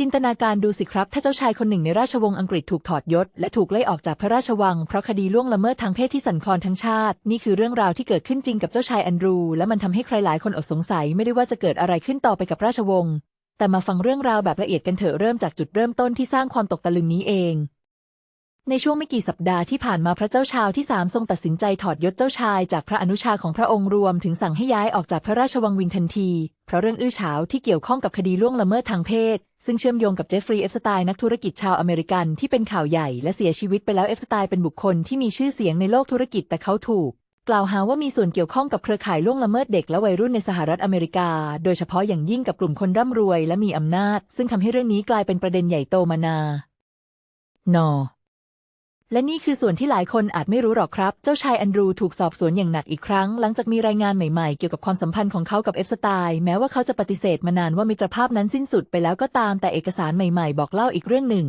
จินตนาการดูสิครับ ถ้าเจ้าชายคนหนึ่งในราชวงศ์อังกฤษถูกถอดยศ และถูกไล่ออกจากพระราชวัง เพราะคดีล่วงละเมิดทางเพศที่สั่นคลอนทั้งชาติ นี่คือเรื่องราวที่เกิดขึ้นจริงกับเจ้าชายแอนดรู และมันทำให้ใครหลายคนอดสงสัยไม่ได้ว่าจะเกิดอะไรขึ้นต่อไปกับราชวงศ์แต่มาฟังเรื่องราวแบบละเอียดกันเถอะเริ่มจากจุดเริ่มต้นที่สร้างความตกตะลึงนี้เอง ในช่วงไม่กี่สัปดาห์ที่ผ่านมาพระเจ้าชาวที่สามทรงตัดสินใจถอดยศเจ้าชายจากพระอนุชาของพระองค์รวมถึงสั่งให้ย้ายออกจากพระราชวังวินทันที เพราะเรื่องอื้อฉาวที่เกี่ยวข้องกับคดีล่วงละเมิดทางเพศ ซึ่งเชื่อมโยงกับเจฟฟรีย์เอฟสไตน์นักธุรกิจชาวอเมริกันที่เป็นข่าวใหญ่และเสียชีวิตไปแล้วเอฟสไตน์เป็นบุคคลที่มีชื่อเสียงในโลกธุรกิจแต่เขาถูกกล่าวหาว่ามีส่วนเกี่ยวข้องกับเครือข่ายล่วงละเมิดเด็กและวัยรุ่นในสหรัฐอเมริกา โดยเฉพาะอย่างยิ่งกับกลุ่มคนร่ำรวยและมีอำนาจ ซึ่งทำให้เรื่องนี้กลายเป็นประเด็นใหญ่โตมานานอ และนี่คือส่วนที่หลายคนอาจไม่รู้หรอกครับ เจ้าชายแอนดรูถูกสอบสวนอย่างหนักอีกครั้ง หลังจากมีรายงานใหม่ๆ เกี่ยวกับความสัมพันธ์ของเขากับเอฟสไตน์แม้ว่าเขาจะปฏิเสธมานานว่ามิตรภาพนั้นสิ้นสุดไปแล้วก็ตามแต่เอกสารใหม่ๆ บอกเล่าอีกเรื่องหนึ่ง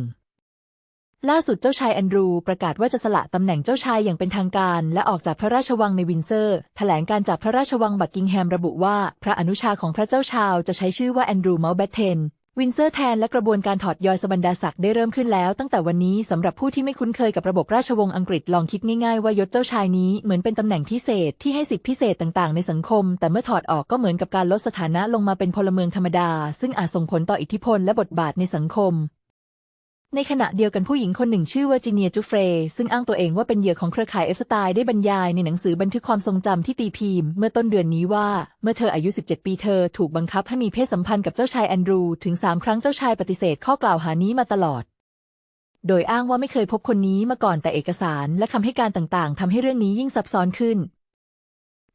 ล่าสุดเจ้าชายแอนดรูประกาศว่าจะสละตำแหน่งเจ้าชายอย่างเป็นทางการ และออกจากพระราชวังในวินเซอร์ แถลงการจากพระราชวังบักกิงแฮมระบุว่า พระอนุชาของพระเจ้าชาวจะใช้ชื่อว่าแอนดรูเมาส์แบทเทน วินเซอร์แทนและกระบวนการถอดยอยสบันดาศักดิ์ได้เริ่มขึ้นแล้วตั้งแต่วันนี้สำหรับผู้ที่ไม่คุ้นเคยกับระบบราชวงศ์อังกฤษลองคิดง่ายๆว่ายศเจ้าชายนี้เหมือนเป็นตำแหน่งพิเศษที่ให้สิทธิพิเศษต่างๆในสังคม แต่เมื่อถอดออกก็เหมือนกับการลดสถานะลงมาเป็นพลเมืองธรรมดา ซึ่งอาจส่งผลต่ออิทธิพลและบทบาทในสังคม ในขณะเดียวกันผู้หญิงคนหนึ่งชื่อว่าจิเนียจูเฟร์ซึ่งอ้างตัวเองว่าเป็นเหยื่อของเครือข่ายเอฟสไตน์ได้บรรยายในหนังสือบันทึกความทรงจำที่ตีพิมพ์เมื่อต้นเดือนนี้ว่า เมื่อเธออายุ 17 ปีเธอถูกบังคับให้มีเพศสัมพันธ์กับเจ้าชายแอนดรูถึง 3 ครั้งเจ้าชายปฏิเสธข้อกล่าวหานี้มาตลอด โดยอ้างว่าไม่เคยพบคนนี้มาก่อนแต่เอกสารและคำให้การต่างๆทำให้เรื่องนี้ยิ่งซับซ้อนขึ้น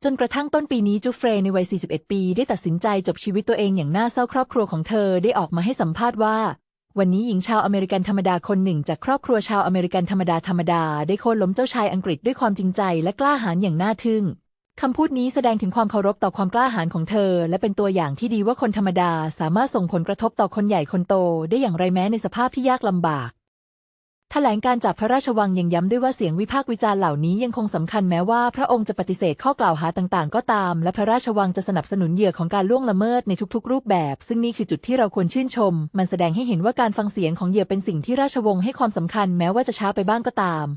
จนกระทั่งต้นปีนี้จูเฟร์ในวัย 41 ปี ได้ตัดสินใจจบชีวิตตัวเองอย่างน่าเศร้าครอบครัวของเธอได้ออกมาให้สัมภาษณ์ว่า วันนี้หญิงชาวอเมริกันธรรมดาคนหนึ่งจากครอบครัวชาวอเมริกันธรรมดาธรรมดาได้โค่นล้มเจ้าชายอังกฤษด้วยความจริงใจและกล้าหาญอย่างน่าทึ่ง คำพูดนี้แสดงถึงความเคารพต่อความกล้าหาญของเธอ และเป็นตัวอย่างที่ดีว่าคนธรรมดาสามารถส่งผลกระทบต่อคนใหญ่คนโต ได้อย่างไรแม้ในสภาพที่ยากลำบาก ถลงการจากพระราชวังยังย้ำด้วยว่าเสียงวิพากษ์วิจารณ์เหล่านี้ยังคงสำคัญแม้ว่าพระองค์จะปฏิเสธข้อกล่าวหาต่างๆ ก็ตาม และพระราชวังจะสนับสนุนเหยื่อของการล่วงละเมิดในทุกๆ รูปแบบ ซึ่งนี่คือจุดที่เราควรชื่นชม มันแสดงให้เห็นว่าการฟังเสียงของเหยื่อเป็นสิ่งที่ราชวงศ์ให้ความสำคัญแม้ว่าจะช้าไปบ้างก็ตาม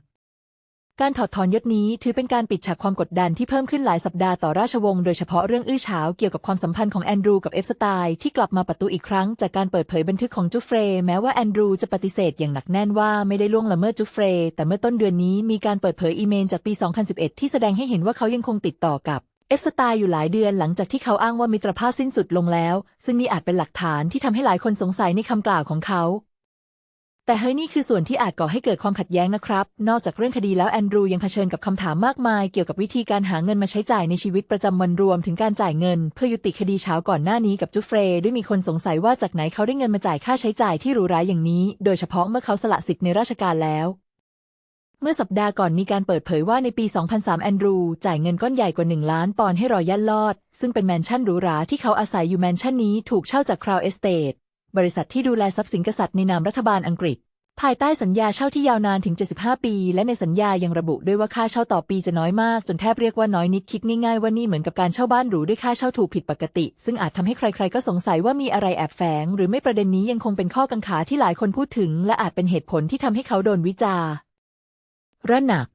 การถอดถอนยศนี้ถือเป็นการปิดฉากความกดดันที่เพิ่มขึ้นหลายสัปดาห์ต่อราชวงศ์โดยเฉพาะเรื่องอื้อฉาวเกี่ยวกับความสัมพันธ์ของแอนดรูกับเอฟสไตน์ที่กลับมาประตูอีกครั้งจากการเปิดเผยบันทึกของจูเฟร์แม้ว่าแอนดรูจะปฏิเสธอย่างหนักแน่นว่าไม่ได้ล่วงละเมิดจูเฟร์แต่เมื่อต้นเดือนนี้มีการเปิดเผยอีเมลจากปี 2011 ที่แสดงให้เห็นว่าเขายังคงติดต่อกับเอฟสไตน์อยู่หลายเดือนหลังจากที่เขาอ้างว่ามิตรภาพสิ้นสุดลงแล้ว ซึ่งนี่อาจเป็นหลักฐานที่ทำให้หลายคนสงสัยในคำกล่าวของเขา แต่เฮ้ยนี่คือส่วนที่อาจก่อให้เกิดความขัดแย้งนะครับ นอกจากเรื่องคดีแล้วแอนดรูยังเผชิญกับคำถามมากมายเกี่ยวกับวิธีการหาเงินมาใช้จ่ายในชีวิตประจำวันรวมถึงการจ่ายเงิน เพื่อยุติคดีเช้าก่อนหน้านี้กับจูเฟร์ด้วยมีคนสงสัยว่าจากไหนเขาได้เงินมาจ่ายค่าใช้จ่ายที่หรูหราอย่างนี้ โดยเฉพาะเมื่อเขาสละสิทธิ์ในราชการแล้วเมื่อสัปดาห์ก่อนมีการเปิดเผยว่าในปี 2003 แอนดรู จ่ายเงินก้อนใหญ่กว่า 1 ล้านปอนด์ให้รอยัลลอด ซึ่งเป็นแมนชั่นหรูหราที่เขาอาศัยอยู่แมนชั่นนี้ถูกเช่าจากคราวเอสเตท บริษัทที่ดูแลทรัพย์สินกษัตริย์ในนามรัฐบาลอังกฤษ ภายใต้สัญญาเช่าที่ยาวนานถึง 75 ปี และในสัญญายังระบุด้วยว่าค่าเช่าต่อปีจะน้อยมาก จนแทบเรียกว่าน้อยนิดคิดง่ายๆว่านี่เหมือนกับการเช่าบ้านหรูด้วยค่าเช่าถูกผิดปกติ ซึ่งอาจทำให้ใครๆก็สงสัยว่ามีอะไรแอบแฝง หรือไม่ประเด็นนี้ยังคงเป็นข้อกังขาที่หลายคนพูดถึง และอาจเป็นเหตุผลที่ทำให้เขาโดนวิจารณ์ระหนัก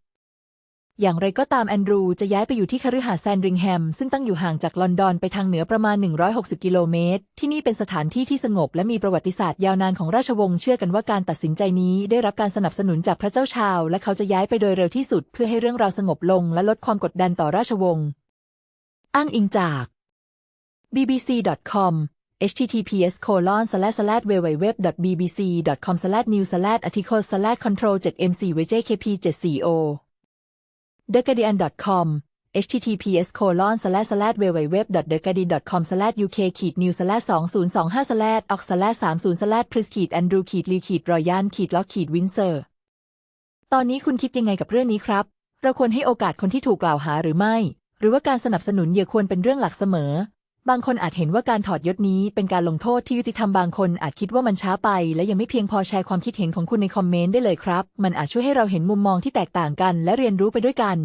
อย่างไรก็ตามแอนดรูจะย้ายไปอยู่ที่คฤหาสน์แซนดริงแฮม ซึ่งตั้งอยู่ห่างจากลอนดอนไปทางเหนือประมาณ 160 กิโลเมตร ที่นี่เป็นสถานที่ที่สงบและมีประวัติศาสตร์ยาวนานของราชวงศ์เชื่อกันว่าการตัดสินใจนี้ได้รับการสนับสนุนจากพระเจ้าชาว และเขาจะย้ายไปโดยเร็วที่สุด เพื่อให้เรื่องราวสงบลงและลดความกดดันต่อราชวงศ์อ้างอิงจาก bbc.com https colon slash slash www.bbc.com slash news slash article slash control 7 mc vjkp 7 co theguardian.com https colon slash slash www.theguardian.com slash uk ขีด news slash 2025 slash ox slash 30 slash pris ขีด andrew ขีด lee ขีด royan ขีด lock ขีด windsor ตอนนี้คุณคิดยังไงกับเรื่องนี้ครับ เราควรให้โอกาสคนที่ถูกกล่าวหาหรือไม่ หรือว่าการสนับสนุนเหยื่อควรเป็นเรื่องหลักเสมอ บางคนอาจเห็นว่าการถอดยศนี้เป็นการลงโทษที่ยุติธรรมบางคนอาจคิดว่ามันช้าไป และยังไม่เพียงพอแชร์ความคิดเห็นของคุณในคอมเมนต์ได้เลยครับ มันอาจช่วยให้เราเห็นมุมมองที่แตกต่างกัน และเรียนรู้ไปด้วยกัน